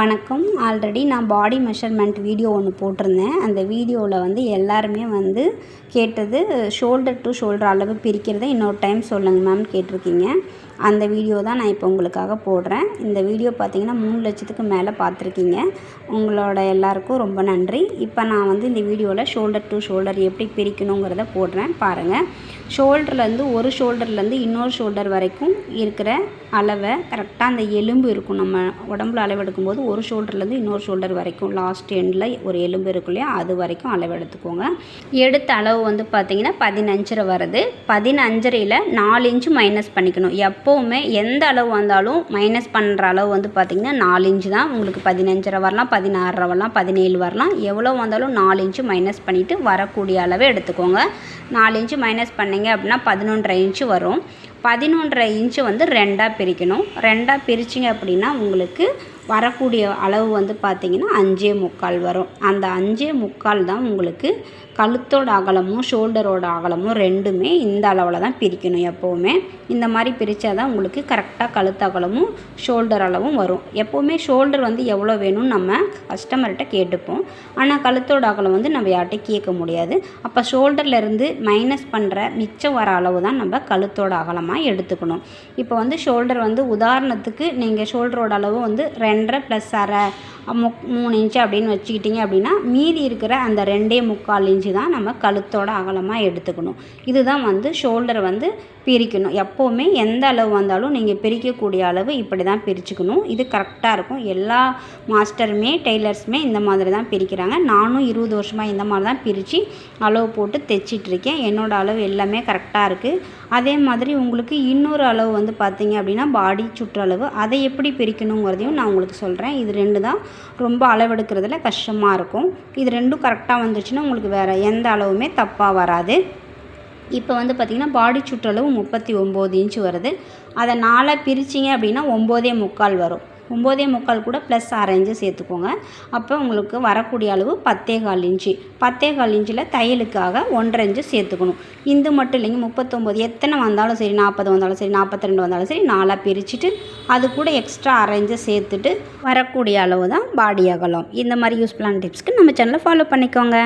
வணக்கம். ஆல்ரெடி நான் பாடி measurement video ஒன்று போட்டிருந்தேன். அந்த வீடியோவில் வந்து எல்லாருமே வந்து கேட்டது ஷோல்டர் டு ஷோல்டர் அளவு பிரிக்கிறத இன்னொரு டைம் சொல்லுங்கள் மேம் கேட்டிருக்கீங்க. அந்த வீடியோ தான் நான் இப்போ உங்களுக்காக போடுறேன். இந்த வீடியோ பார்த்தீங்கன்னா மூணு லட்சத்துக்கு மேலே பார்த்துருக்கீங்க உங்களோட எல்லாருக்கும் ரொம்ப நன்றி. இப்போ நான் வந்து இந்த வீடியோவில் ஷோல்டர் டு ஷோல்டர் எப்படி பிரிக்கணுங்கிறத போடுறேன். பாருங்கள் ஷோல்டர்லேருந்து ஒரு ஷோல்டர்லேருந்து இன்னொரு ஷோல்டர் வரைக்கும் இருக்கிற அளவை கரெக்டாக அந்த எலும்பு இருக்கும். நம்ம உடம்புல அளவெடுக்கும்போது ஒரு ஷோல்டர்லேருந்து இன்னொரு ஷோல்டர் வரைக்கும் லாஸ்ட் எண்டில் ஒரு எலும்பு இருக்கும் இல்லையா அது வரைக்கும் அளவு எடுத்துக்கோங்க. எடுத்த அளவு வந்து பார்த்திங்கன்னா பதினஞ்சரை வருது. பதினஞ்சரையில் நாலு இன்ச்சு மைனஸ் பண்ணிக்கணும். எப்போவுமே எந்த அளவு வந்தாலும் மைனஸ் பண்ணுற அளவு வந்து பார்த்திங்கன்னா நாலு இன்ச்சு தான். உங்களுக்கு பதினஞ்சரை வரலாம் பதினாறரை வரலாம் பதினேழு வரலாம். எவ்வளோ வந்தாலும் நாலு இன்ச்சு மைனஸ் பண்ணிவிட்டு வரக்கூடிய அளவு எடுத்துக்கோங்க. நாலு இன்ச்சு மைனஸ் பண்ணிங்க அப்படின்னா பதினொன்றரை இன்ச்சு வரும். பதினொன்றரை இன்ச்சு வந்து ரெண்டாக பிரிக்கணும். ரெண்டாக பிரிச்சிங்க அப்படின்னா உங்களுக்கு வரக்கூடிய அளவு வந்து பார்த்திங்கன்னா அஞ்சே முக்கால் வரும். அந்த அஞ்சே முக்கால் தான் உங்களுக்கு கழுத்தோட அகலமும் ஷோல்டரோட அகலமும் ரெண்டுமே இந்த அளவில் தான் பிரிக்கணும் எப்போவுமே. இந்த மாதிரி பிரித்தா தான் உங்களுக்கு கரெக்டாக கழுத்து அகலமும் ஷோல்டர் அளவும் வரும். எப்போவுமே ஷோல்டர் வந்து எவ்வளோ வேணும்னு நம்ம கஸ்டமர்கிட்ட கேட்டுப்போம். ஆனால் கழுத்தோட அகலம் வந்து நம்ம யார்கிட்டையும் கேட்க முடியாது. அப்போ ஷோல்டர்லேருந்து மைனஸ் பண்ணுற மிச்சம் வர அளவு தான் நம்ம கழுத்தோட அகலமாக எடுத்துக்கணும். இப்போ வந்து ஷோல்டர் வந்து உதாரணத்துக்கு நீங்கள் ஷோல்டரோட அளவு வந்து ரெண்டரை ப்ளஸ் அரை முக் மூணு இன்ச்சு அப்படின்னு வச்சுக்கிட்டிங்க அப்படின்னா மீதி இருக்கிற அந்த ரெண்டே முக்கால் இன்ச்சு தான் நம்ம கழுத்தோட அகலமாக எடுத்துக்கணும். இதுதான் வந்து ஷோல்டரை வந்து பிரிக்கணும். எப்போவுமே எந்த அளவு வந்தாலும் நீங்கள் பிரிக்கக்கூடிய அளவு இப்படி தான் பிரிச்சுக்கணும். இது கரெக்டாக இருக்கும். எல்லா மாஸ்டருமே டெய்லர்ஸுமே இந்த மாதிரி தான் பிரிக்கிறாங்க. நானும் இருபது வருஷமாக இந்த மாதிரி தான் பிரித்து அளவு போட்டு தைச்சிட்ருக்கேன் என்னோடய அளவு எல்லாமே கரெக்டாக இருக்குது அதே மாதிரி உங்களுக்கு இன்னொரு அளவு வந்து பார்த்திங்க அப்படின்னா பாடி சுற்றளவு. அதை எப்படி பிரிக்கணுங்கிறதையும் நான் உங்களுக்கு சொல்கிறேன் இது ரெண்டு தான் ரொம்ப அளவெடுக்கிறதுல கஷ்டமாக இருக்கும். இது ரெண்டும் கரெக்டாக வந்துச்சுன்னா உங்களுக்கு வேறு எந்த அளவுமே தப்பாக வராது. இப்போ வந்து பார்த்திங்கன்னா பாடி சுற்றளவு முப்பத்தி ஒம்பது இன்ச்சு வருது. அதை நாளாக பிரிச்சிங்க அப்படின்னா ஒம்போதே முக்கால் வரும். ஒம்போதே முக்கால் கூட ப்ளஸ் அரை இன்ச்சு சேர்த்துக்கோங்க. அப்போ உங்களுக்கு வரக்கூடிய அளவு பத்தே கால் இன்ச்சு. பத்தே கால் இன்ச்சில் தையலுக்காக ஒன்றரை இன்ச்சு சேர்த்துக்கணும். இந்த மட்டும் இல்லைங்க முப்பத்தொம்போது. எத்தனை வந்தாலும் சரி நாற்பது வந்தாலும் சரி நாற்பத்தி ரெண்டு வந்தாலும் சரி நாலாக பிரிச்சுட்டு அது கூட எக்ஸ்ட்ரா அரை சேர்த்துட்டு வரக்கூடிய அளவு தான் பாடி அகலம் இந்த மாதிரி யூஸ்ஃபுல்லான டிப்ஸ்க்கு நம்ம சேனலை ஃபாலோ பண்ணிக்கோங்க.